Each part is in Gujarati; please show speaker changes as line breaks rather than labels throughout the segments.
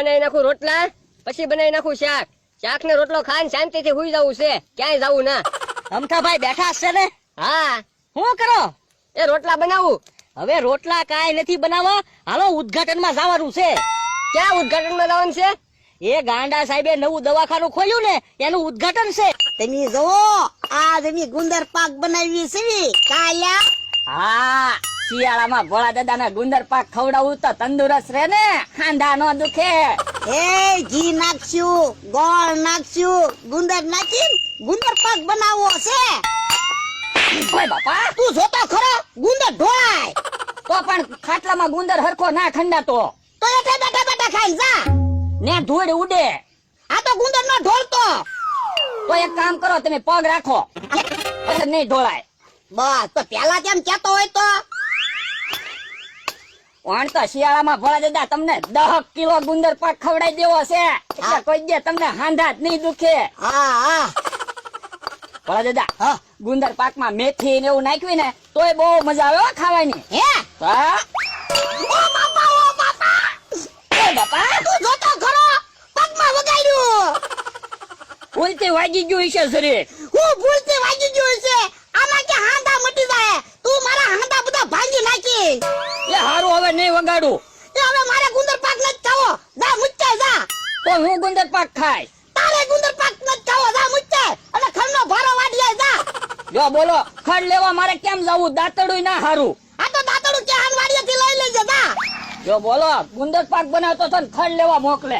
બનાવી નાખું રોટલા પછી બનાવી નાખું શાક. શાક ને રોટલો ખાઈને શાંતિથી હુઈ જવું છે. ક્યાંય જવું ના.
અમથાભાઈ બેઠા છે ને?
હા.
શું કરો?
એ રોટલા બનાવું.
હવે રોટલા કાંઈ નથી બનાવવા હાલો ઉદઘાટનમાં જવાનું છે.
ક્યાં ઉદઘાટનમાં જવાનું છે?
એ ગાંડા સાહેબે નવું દવાખાનું ખોલ્યું ને એનું ઉદઘાટન છે.
તમે જોવો આજ એની ગુંદર પાક બનાવી છે કાયા
હા. શિયાળામાં ભોળા દાદાના ગુંદર પાક ખવડાવું તો તંદુરસ્ત રહે ને. ખાંડા નો દુખે.
એ ઘી નાખશું ગોળ નાખશું ગુંદર નાખી ગુંદર પાક બનાવવો છે.
ઓય બાપા.
તું જોતો ખરો ગુંદર ઢોળાય.
તો પણ ખાટલામાં ગુંદર હરખો ના ખંડાતો.
તો એઠે બેઠા બેઠા ખાઈ જા.
ને ધૂળ ઉડે.
આ તો ગુંદર નો ઢોળતો.
તો એક કામ કરો તમે પગ રાખો. નહીં ઢોળાય.
બસ તો પેલા કેમ કેતો હોય તો.
પણ તો શિયાળામાં ભોળા દાદા તમને દહ કિલો ગુંદર પાક ખવડાઈ દેવો છે. એટલે કોઈ દે તમને હાંધા જ નહીં દુખે.
હા હા.
ભોળા દાદા
હા.
ગુંદર પાકમાં મેથી ને એવું નાખ્યું ને તોય બહુ મજા આવે હો ખાવાની.
હે?
હા.
ઓ બાપા ઓ બાપા.
ઓય બાપા.
તું જોતો ખરો. પગમાં વગાડ્યું.
ભૂલથી વાગી ગયું છે શરીર.
હું ભૂલથી
હારું નહીં વગાડું.
એ હવે મારે ગુંદર પાક ન ખાવો. જા મુચ્ચે જા.
તો હું ગુંદર પાક ખાય?
તારે ગુંદર પાક ન ખાવો. જા મુચ્ચે અને ખરનો ભારો વાડીએ જા.
જો બોલો ખડ લેવા મારે કેમ જવું? દાંતડું ના હારું.
આ તો દાતડું કે હાન વાડીએથી લઈ લેજે જા.
જો બોલો ગુંદર પાક બનાવતો તો ખડ લેવા મોકલે.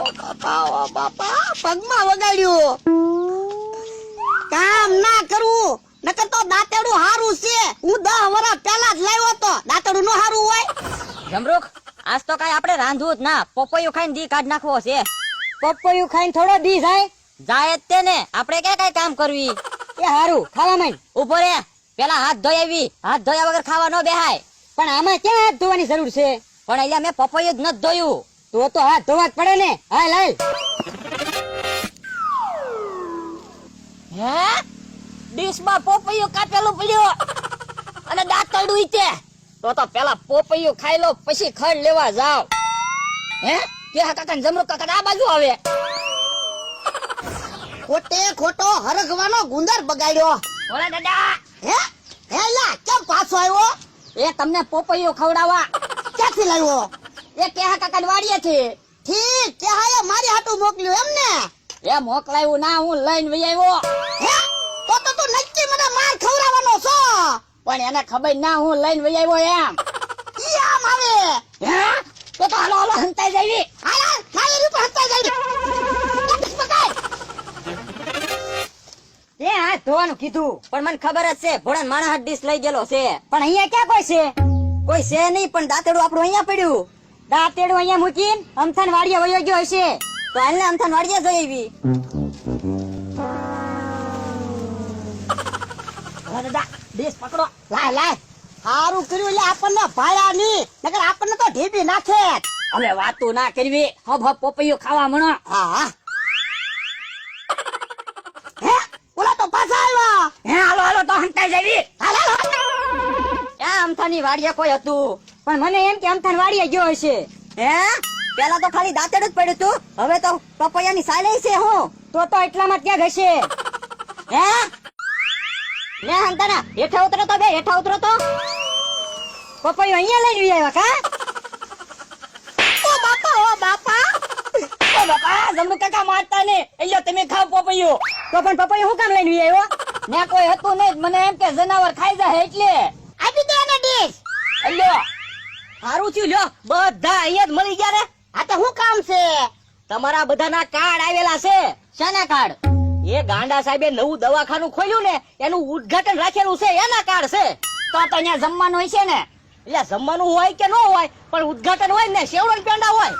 ઓ બાપા ઓ બાપા પગમાં વગાડ્યું. કામ ના કરવું નકર તો દાંતેડું હારું છે. હું દહ વર્ષ પહેલા જ લાવ્યો તો દાંતેડું નો હારું હોય.
જમરૂખ આજ તો કાઈ આપણે રાંધવું જ ના. પપૈયું ખાઈને દી કાઢ નાખવો છે. પપૈયું ખાઈને થોડો દી જાય. જાય જ તે ને આપણે ક્યાં કઈ કામ કરવી? એ હારું ખાવા માંડ. ઊભો રે. પેલા હાથ ધોઈ આવી. હાથ ધોયા વગર ખાવા ન બેહાય. પણ આમાં ક્યાં હાથ ધોવાની જરૂર છે? પણ અહીંયા મેં પપૈયું જ નથી ધોયું. તો તો હાથ ધોવા જ પડે ને. હાલ હાલ. હે? ડીશમાં પોપૈયું કાપેલું પડ્યું. અને દાંતડું ઈતે. તો તો પેલા પોપૈયું ખાઈ લો પછી ખડ લેવા જાવ હે? કે કાકા ને કાકા આ બાજુ આવે.
ખોટે ખોટો હરગવાનો ગુંદર બગાડ્યો.
ઓલા દાદા.
હે? હે લા કેમ પાછો આવ્યો?
એ તમને પોપૈયું ખવડાવવા.
ક્યાંથી લાવ્યો?
એ કેહા કાકા વાડીએ છે
ઠીક તે હાય મારી હાટુ મોકલ્યું એમ ને
એ મોકલાયું ના હું લઈને વઈ આવ્યો.
હે તો તો તું નક્કી મને માર ખવડાવવાનો છો
પણ એને ખબર ના હું લઈને વઈ આવ્યો એમ.
આમ આવે.
હે? તો તો હાલો હાલો હંતાઈ જાવી.
હાલ હાલ મારી રૂપ હસતા જાય પકડ?
તે હાથ ધોવાનું કીધું. પણ મને ખબર જ છે ભોળા માણસ ડીશ લઈ ગયેલો છે. પણ અહીંયા ક્યાં કોઈ છે? કોઈ છે નહીં પણ દાંતેડું આપણું અહીંયા પડ્યું. દાંતેડું અહીંયા મૂકીને અમથાન વાડીએ વયો ગયો હશે. તો એને અમથાન વાડીએ જઈ આવી. ડીશ પકડો.
લાય લાય. સારું કર્યું એટલે આપણને ભાયા ની નકર આપણને તો ઢીબી નાખે
હવે વાતો ના કરવી. હબ હબ પોપૈયો ખાવા મણો.
હા. હા? હે ઓલા તો પાછા આવ્યા.
હે હાલો હાલો તો હંતાઈ જાવી.
હાલો હાલો
ક્યાં અમથાની વાડીએ કોઈ હતું. પણ મને એમ કે અમથાન વાડીએ ગયો હશે. હે? પેલા તો ખાલી દાંતેડ જ પડ્યું તું. હવે તો પપૈયાની સાલે છે હું. તો તો એટલામાં ક્યાં ઘસે હે? લે હંતાના હેઠા ઉતરો તો બે હેઠા ઉતરો તો. પપૈયો અહીંયા લઈને આવ્યા કા?
ઓ બાપા ઓ બાપા.
ઓ બાપા જમણું કાકા મારતા ને એટલે તમે ખાવ પપૈયો. તો પણ પપૈયો હું કામ લઈને આવ્યો? ને કોઈ હતું નહીં. મને એમ કે જનાવર ખાઈ જાય એટલે.
આપી દે ને ડીશ
અલ્યો. સારું થયું લ્યો. બધા અહીંયા જ મળી ગયા ને
આ તો શું કામ છે?
તમારા બધાના કાર્ડ આવેલા છે. શાના કાર્ડ એ ગાંડા સાહેબે નવું દવાખાનું ખોલ્યું ને એનું ઉદ્ઘાટન રાખેલું છે એના કાર્ડ છે. તો તો અહીંયા જમવાનું હોય છે ને? એટલે જમવાનું હોય કે ન હોય પણ ઉદ્ઘાટન હોય ને સેવડો પેંડા હોય.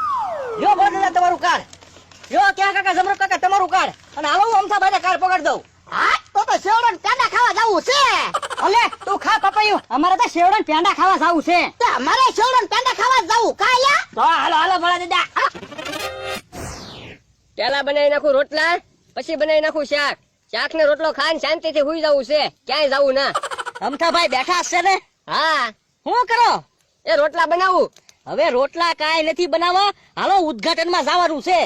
યો બોલ તમારું કાર્ડ યો ક્યાં કાકા જમરો કાકા તમારું કાર્ડ અને હાલો હું અમથા કાર્ડ પકડ દઉં.
હા તો તો સેવડો પેંડા ખાવા જવું છે.
અલે તું ખા પપૈયું. અમારે તો સેવડો પેંડા ખાવા જવું છે.
તો અમારે સેવડો પેંડા ખાવા જવું. કાયા
તો હાલો હાલો ભલા દાદા.
પેલા બનાવી નાખું રોટલા. પછી બનાવી નાખું શાક. શાક ને રોટલો ખાઈને શાંતિથી હુઈ જવું છે. ક્યાંય જવું ના.
અમથા બેઠા છે ને?
હા.
શું કરો?
એ રોટલા બનાવું.
હવે રોટલા કાંઈ નથી બનાવવા. હાલો ઉદ્ઘાટનમાં જવાનું છે.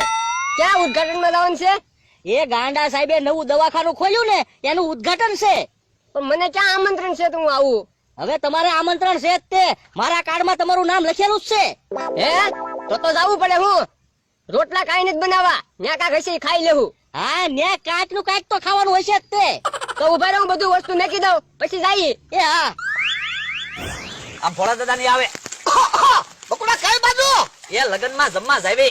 ક્યાં ઉદઘાટનમાં જવાનું છે?
એ ગાંડા સાહેબે નવું દવાખાનું ખોલ્યું ને એનું ઉદ્ઘાટન છે.
પણ મને ક્યાં આમંત્રણ છે તો હું આવું?
હવે તમારે આમંત્રણ છે જ તે. મારા કાર્ડમાં તમારું નામ લખેલું જ છે.
હે? તો તો જવું પડે હું. રોટલા કાંઈ નથી બનાવવા. ન્યા કાંઈ હશે ખાઈ લેવું.
હા ને કાચનું કાંઈક તો ખાવાનું હશે જ તે.
તો ઊભા રહો બધું વસ્તુ મેકી દઉં. પછી જઈએ
એ હા.
આ ભોળા દાદા ની આવે. બકુડા કઈ બાજુ? એ લગનમાં જમવા જાવી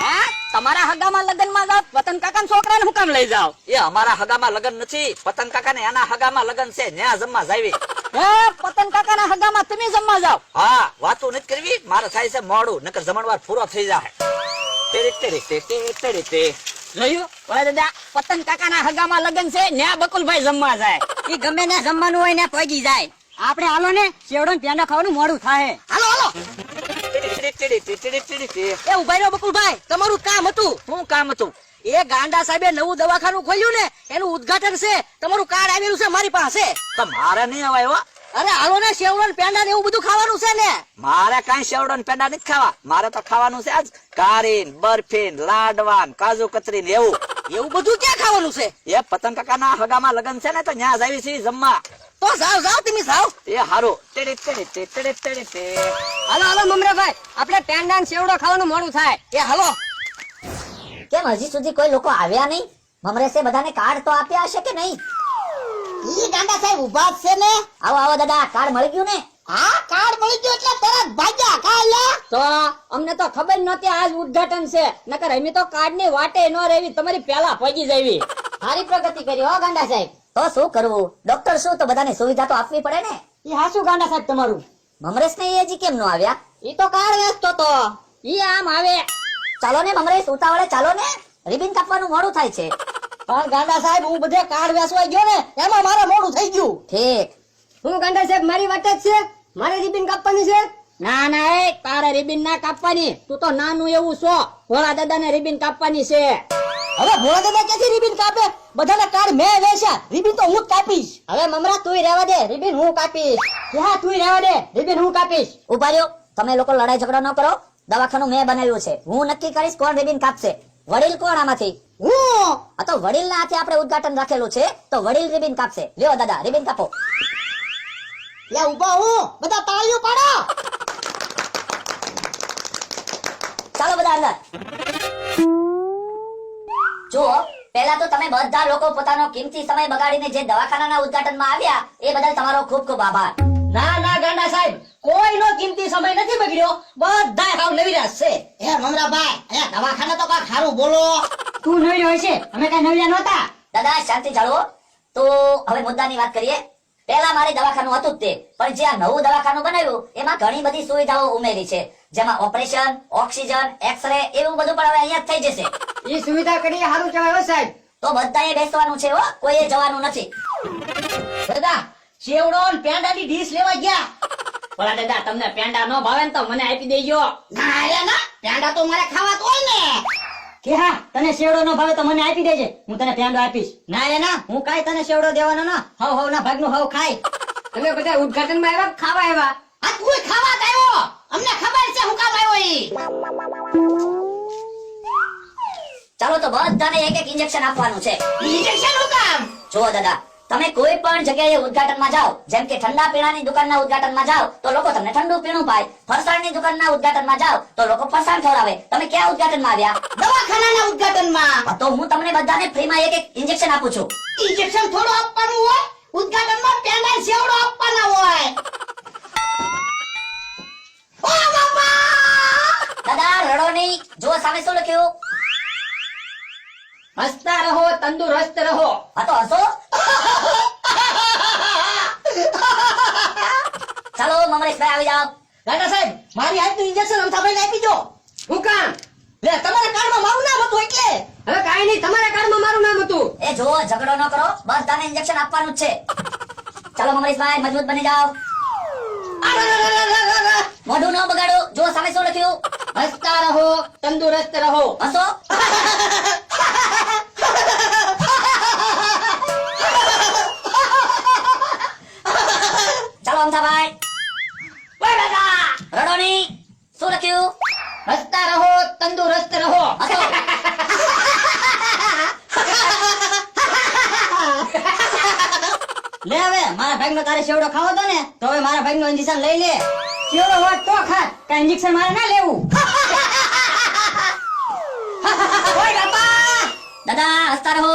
હા તમારા હગામાં લગ્નમાં જાવ પતંગ કાકા છોકરાને હું કામ લઈ જાવ
એ અમારા હગામાં લગન નથી. પતંગ કાકા ને એના હગામાં લગન છે. ન્યા જમવા જાવી
પતંગ કાકા ના હગામાં તમે જમવા જાવ
હા વાતો નથી કરવી. મારે થાય છે મોડું નકર જમણવાર પૂરો થઈ જાય
જોયું? હાલો ને શેવડો પ્યાંડા ખાવાનું મોડું થાય. હાલો હાલો. એ ઉભાઈ બકુલભાઈ. તમારું કામ હતું.
શું કામ હતું?
એ ગાંડા સાહેબે નવું દવાખાનું ખોલ્યું ને, એનું ઉદ્ઘાટન છે. તમારું કાર્ડ આવેલું છે મારી પાસે.
તમારે નહીં અવાય
અરે હાલો ને શેવડો ને પેંડા ને એવું બધું ખાવાનું છે ને?
મારે કઈ સેવડો ને પેંડા નથી ખાવા. મારે તો ખાવાનું છે આજ કારીન બરફીન લાડવાન કાજુ કતરી એવું.
એવું બધું ક્યાં ખાવાનું છે?
એ પતંગ કાકા ના હગામાં લગન છે ને તો ન્યા જાવી છે જમવા.
તો જાવ જાવ તમે જાવ
એ હારું. ટેડે ટેડે ટેડે ટેડે તેડી
હાલો હાલો મમરાભાઈ આપણે પેંડા ને સેવડો ખાવાનું મોડું થાય.
એ હાલો.
કેમ હજી સુધી કોઈ લોકો આવ્યા નહીં? મમરેસે બધાને કાર્ડ તો આપ્યા હશે કે નહીં?
ઈ ગાંડા સાહેબ ઊભા છે ને?
આવો આવો દાદા કાર્ડ મળી ગયું ને?
હા કાર્ડ મળી ગયું એટલે તરત ભાગ્યા કાલે
તો અમને તો ખબર નહોતી આજ ઉદ્ઘાટન છે. નકર અમે તો કાર્ડની વાટે ન રહેવી તમારી પેલા પહોંચી જવી.
સારી પ્રગતિ કરી હો ગાંડા સાહેબ. તો શું કરવું? ડોક્ટર શું તો બધાને સુવિધા તો આપવી પડે ને?
એ હાસુ ગાંડા સાહેબ તમારું.
મમરેશ ને હજી કેમ નો આવ્યા?
ઈ તો કાર્ડ વેચતો તો. ઈ આમ આવે.
ચાલો ને મમરેશ ઉતાવળે ચાલો ને. રિબિન કાપવાનું મોડું થાય છે.
પણ ગાંડા સાહેબ હું બધે કાર્ડ વેચવા ગયો ને એમાં મારે મોડું થઈ ગયું.
ઠીક.
હું ગાંડા સાહેબ મારી વાત જ છે? મારે રિબિન કાપવાની છે?
ના ના એ તારે રિબિન ના કાપવાની. તું તો નાનું એવું છો. ભોળા દાદા ને રિબિન કાપવાની છે. હવે ભોળા દાદા ક્યાંથી રિબિન કાપે? બધાના કાર્ડ મેં વેચ્યા. રિબિન તો હું જ કાપીશ. હવે મમરા તું રહેવા દે. રિબિન હું કાપીશ. હા તું રહેવા દે. રિબિન હું કાપીશ.
ઊભા રહ્યો. તમે લોકો લડાઈ ઝઘડો ન કરો. દવાખાનું મેં બનાવ્યું છે. હું નક્કી કરીશ કોણ રિબિન કાપશે. વડીલ કોણ આમાંથી?
હું!
આ તો વડીલ ના હાથે આપણે ઉદઘાટન રાખેલું છે. તો વડીલ રિબિન કાપશે. લ્યો દાદા રિબિન કાપો.
લે ઊભો હું. બધા તાળીઓ પાડો.
ચાલો બધા અંદર. જો પહેલા તો તમે બધા લોકો પોતાનો કિંમતી સમય બગાડીને જે દવાખાનાના ઉદઘાટનમાં આવ્યા એ બદલ તમારો ખૂબ ખૂબ આભાર.
ના ના ગાંડા સાહેબ કોઈનો કિંમતી સમય નથી બગડ્યો. બધા હાવ નવીરાશ છે.
એ મમરાભાઈ એ દવાખાના તો કાંઈક સારું બોલો.
તું નવી હોય છે. અમે કઈ નવીરા નહોતા.
દાદા શાંતિ જાળવો. તો હવે મુદ્દાની વાત કરીએ. પહેલા મારી દવાખાનું હતું જ તે પણ જે આ નવું દવાખાનું બનાવ્યું એમાં ઘણી બધી સુવિધાઓ ઉમેરી છે. જેમાં ઓપરેશન ઓક્સિજન એક્સરે એવું બધું પણ હવે અહીંયા જ થઈ જશે.
એ સુવિધા કરી સારું કહેવાય સાહેબ.
તો બધાએ બેસવાનું છે હો કોઈએ જવાનું નથી.
દાદા શેવડો ને પેંડાની ડીશ લેવા ગયા. ભલા દાદા તમને પેંડા નો ભાવે ને તો મને આપી દેજો.
ના રે ના પેંડા તો મારે ખાવા તો હોય ને.
કે હા તને શેવડો નો ભાવે તો મને આપી દેજે. હું તને પેંડો આપીશ. ના રે ના હું કાઈ તને શેવડો દેવાનો ના. હવ હવ ના ભાગનું હવ ખાય.
તમે બધા ઉદઘાટનમાં આવ્યા ખાવા આવ્યા?
આ તું ખાવા આવ્યો. અમને ખબર છે હું કામ આવ્યો ઈ.
ચાલો તો બધાને એક એક ઇન્જેક્શન આપવાનું છે.
ઇન્જેક્શન હું કામ?
જો દાદા તમે કોઈ પણ જગ્યાએ ઉદઘાટનમાં જાઓ જેમ કે ઠંડા પીણાની દુકાનના ઉદઘાટનમાં જાઓ તો લોકો તમને ઠંડુ પીણું પાય. ફરસાણની દુકાનના ઉદઘાટનમાં જાઓ તો લોકો ફરસાણ ખવડાવે. તમે ક્યાં ઉદઘાટનમાં આવ્યા?
દવાખાનાના ઉદઘાટનમાં.
તો હું તમને બધાને ફ્રીમાં એક એક ઇન્જેક્શન આપું છું.
ઇન્જેક્શન થોડો આપવાનું હોય ઉદઘાટનમાં પેંડા સેવડો આપવાના હોય.
દાદા રડો નહીં. જો સામે શું લખ્યું?
હસતા રહો તંદુરસ્ત રહો.
આ તો હસો. ચાલો મમરેશભાઈ આવી જાઓ.
દાદા સાહેબ મારી હાથનું ઇન્જેક્શન અમથાભાઈને આપી દો.
હું કામ?
લે તમારા કાર્ડમાં મારું નામ હતું એટલે.
હવે કાંઈ નહીં તમારા કાર્ડમાં મારું નામ હતું.
એ જો ઝઘડો ન કરો. બસ તને ઇન્જેક્શન આપવાનું છે. ચાલો મમરેશભાઈ મજબૂત બની જાઓ. મોઢું ન બગાડો. જો સામે શું લખ્યું?
હસતા રહો તંદુરસ્ત રહો.
હસો. અમથાભાઈ ઓય બેટા રડો નહીં શું લખ્યું હસતા રહો તંદુરસ્ત રહો હસો
લે હવે મારા ભાઈ નો તારે શેવડો ખાવો તો ને તો હવે મારા ભાઈ નું ઇન્જેક્શન લઈ લે શેવડો હોત તો ખા કા ઇન્જેક્શન મારે ના લેવું
દાદા હસતા રહો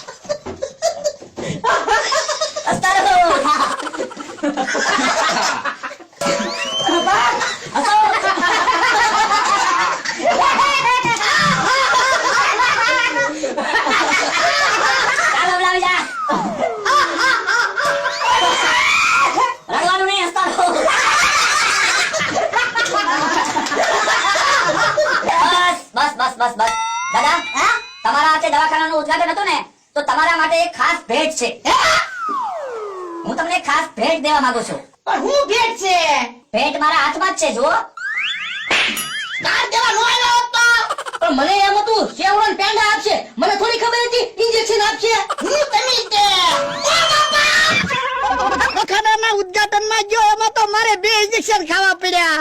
ઉદ્ઘાટન હતું ને તો તમારા માટે એક ખાસ ભેટ છે. હું? તમને ખાસ ભેટ દેવા માંગુ છું.
પણ હું ભેટ છે?
ભેટ મારા હાથમાં જ છે જુઓ.
કાર દેવા નો આવ્યો હતો
પણ મને એમ હતું સેવરન પેંડા આપશે. મને થોડી ખબર હતી ઇન્જેક્શન આપશે.
હું તમે તે દવાખાનાના ઉદ્ઘાટનમાં ગયો એમાં તો મારે બે ઇન્જેક્શન ખાવા પડ્યા.